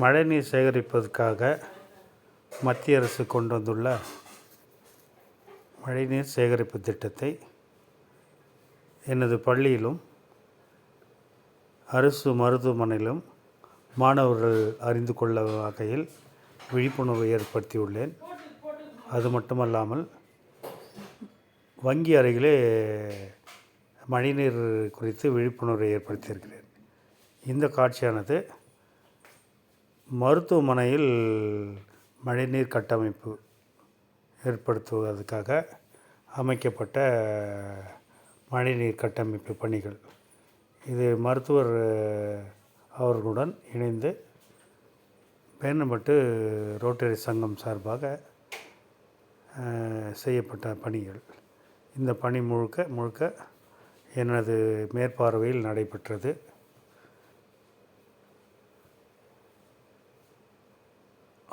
மழைநீர் சேகரிப்பதற்காக மத்திய அரசு கொண்டு வந்துள்ள மழைநீர் சேகரிப்பு திட்டத்தை எனது பள்ளியிலும் அரசு மருத்துவமனையிலும் மாணவர்கள் அறிந்து கொள்ள வகையில் விழிப்புணர்வு ஏற்படுத்தியுள்ளேன். அது மட்டுமல்லாமல் வங்கி அருகிலே மழைநீர் குறித்து விழிப்புணர்வை ஏற்படுத்தியிருக்கிறேன். இந்த காட்சியானது மருத்துவமனையில் மழைநீர் கட்டமைப்பு ஏற்படுத்துவதற்காக அமைக்கப்பட்ட மழைநீர் கட்டமைப்பு பணிகள். இது மருத்துவர் அவர்களுடன் இணைந்து பேரணப்பட்டு ரோட்டரி சங்கம் சார்பாக செய்யப்பட்ட பணிகள். இந்த பணி முழுக்க முழுக்க எனது மேற்பார்வையில் நடைபெற்றது.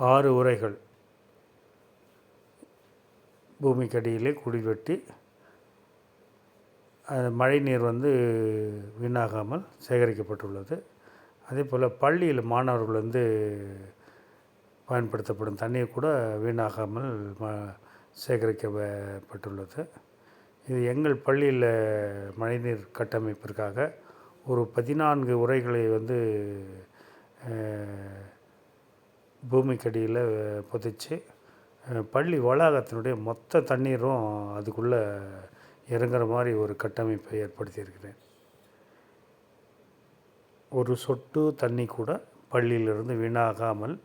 ஆறு உரைகள். பூமிக்கடியிலே குடி வெட்டி அது மழைநீர் வந்து வீணாகாமல் சேகரிக்கப்பட்டுள்ளது. அதே போல் பள்ளியில் மாணவர்கள் வந்து பயன்படுத்தப்படும் தண்ணீர் கூட வீணாகாமல் ம சேகரிக்கப்பட்டுள்ளது. இது எங்கள் பள்ளியில் மழைநீர் கட்டமைப்பிற்காக ஒரு பதினான்கு உரைகளை வந்து பூமிக்கடியில் புதைச்சி பள்ளி வளாகத்தினுடைய மொத்த தண்ணீரும் அதுக்குள்ளே இறங்குற மாதிரி ஒரு கட்டமைப்பை ஏற்படுத்தியிருக்கிறேன் ஒரு சொட்டு தண்ணி கூட பள்ளியிலிருந்து வீணாகாமல்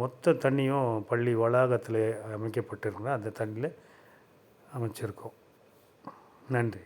மொத்த தண்ணியும் பள்ளி வளாகத்தில் அமைக்கப்பட்டிருக்கிற அந்த தண்ணியில் அமைச்சிருக்கோம். நன்றி.